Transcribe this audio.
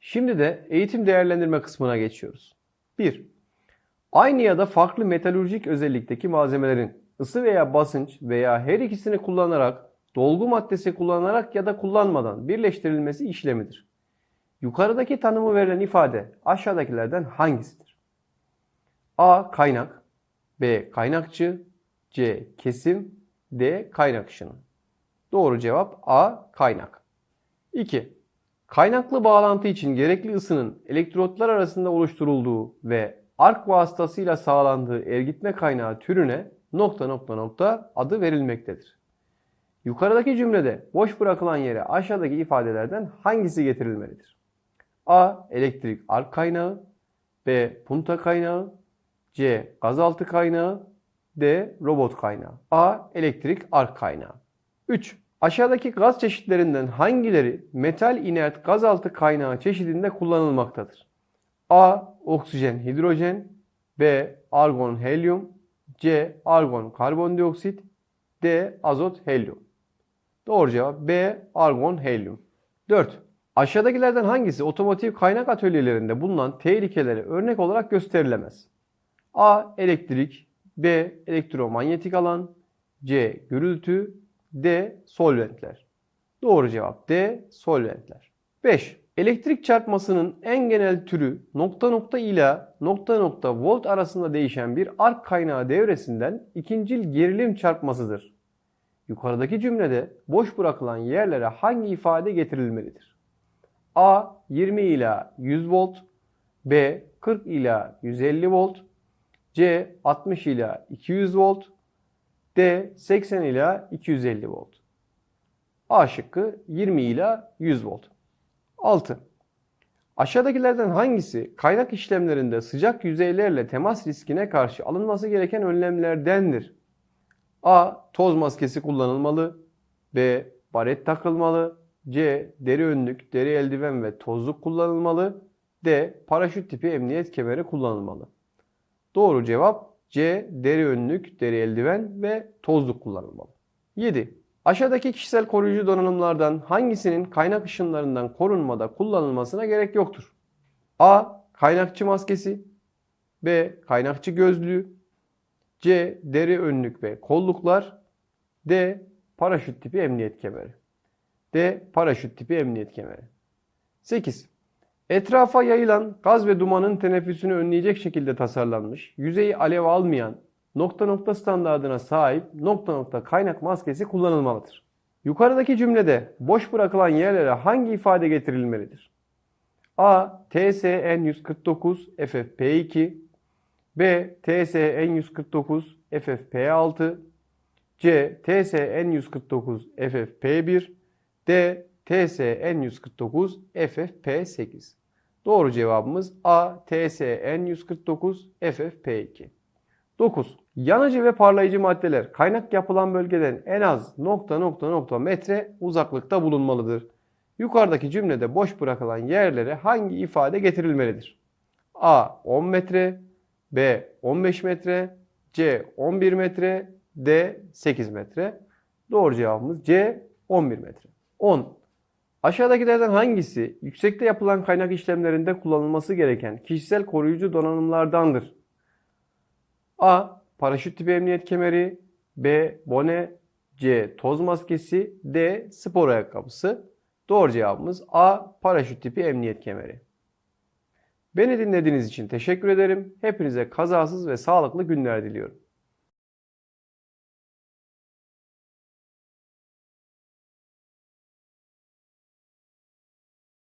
Şimdi de eğitim değerlendirme kısmına geçiyoruz. 1. Aynı ya da farklı metalürjik özellikteki malzemelerin ısı veya basınç veya her ikisini kullanarak, dolgu maddesi kullanarak ya da kullanmadan birleştirilmesi işlemidir. Yukarıdaki tanımı verilen ifade aşağıdakilerden hangisidir? A. Kaynak B. Kaynakçı C. Kesim D. Kaynak ışını Doğru cevap A. Kaynak 2. Kaynaklı bağlantı için gerekli ısının elektrotlar arasında oluşturulduğu ve ark vasıtasıyla sağlandığı ergitme kaynağı türüne nokta nokta nokta adı verilmektedir. Yukarıdaki cümlede boş bırakılan yere aşağıdaki ifadelerden hangisi getirilmelidir? A. Elektrik ark kaynağı B. Punta kaynağı C. Gazaltı kaynağı D. Robot kaynağı A. Elektrik ark kaynağı 3. Aşağıdaki gaz çeşitlerinden hangileri metal inert gazaltı kaynağı çeşidinde kullanılmaktadır? A. Oksijen hidrojen B. Argon helyum C. Argon karbondioksit D. Azot helyum Doğru cevap B. Argon helyum 4. Aşağıdakilerden hangisi otomotiv kaynak atölyelerinde bulunan tehlikelere örnek olarak gösterilemez? A. Elektrik B. Elektromanyetik alan C. Gürültü D. Solventler. Doğru cevap D. Solventler. 5. Elektrik çarpmasının en genel türü nokta nokta ile nokta nokta volt arasında değişen bir ark kaynağı devresinden ikincil gerilim çarpmasıdır. Yukarıdaki cümlede boş bırakılan yerlere hangi ifade getirilmelidir? A 20 ila 100 volt, B 40 ila 150 volt, C 60 ila 200 volt, D 80 ila 250 volt. A şıkkı 20 ila 100 volt. 6. Aşağıdakilerden hangisi kaynak işlemlerinde sıcak yüzeylerle temas riskine karşı alınması gereken önlemlerdendir? A. Toz maskesi kullanılmalı. B. Baret takılmalı. C. Deri önlük, deri eldiven ve tozluk kullanılmalı. D. Paraşüt tipi emniyet kemeri kullanılmalı. Doğru cevap C. Deri önlük, deri eldiven ve tozluk kullanılmalı. 7. Aşağıdaki kişisel koruyucu donanımlardan hangisinin kaynak ışınlarından korunmada kullanılmasına gerek yoktur? A. Kaynakçı maskesi B. Kaynakçı gözlüğü C. Deri önlük ve kolluklar D. Paraşüt tipi emniyet kemeri D. Paraşüt tipi emniyet kemeri 8. Etrafa yayılan gaz ve dumanın teneffüsünü önleyecek şekilde tasarlanmış, yüzeyi alev almayan, nokta nokta standardına sahip nokta nokta kaynak maskesi kullanılmalıdır. Yukarıdaki cümlede boş bırakılan yerlere hangi ifade getirilmelidir? A. TSN 149 FFP2 B. TSN 149 FFP6 C. TSN 149 FFP1 D. TSN 149 FFP8 Doğru cevabımız A. TSN 149 FFP2 9. Yanıcı ve parlayıcı maddeler kaynak yapılan bölgeden en az nokta nokta nokta metre uzaklıkta bulunmalıdır. Yukarıdaki cümlede boş bırakılan yerlere hangi ifade getirilmelidir? A. 10 metre B. 15 metre C. 11 metre D. 8 metre Doğru cevabımız C. 11 metre. 10. Aşağıdakilerden hangisi yüksekte yapılan kaynak işlemlerinde kullanılması gereken kişisel koruyucu donanımlardandır? A. Paraşüt tipi emniyet kemeri B. Bone C. Toz maskesi D. Spor ayakkabısı Doğru cevabımız A. Paraşüt tipi emniyet kemeri. Beni dinlediğiniz için teşekkür ederim. Hepinize kazasız ve sağlıklı günler diliyorum.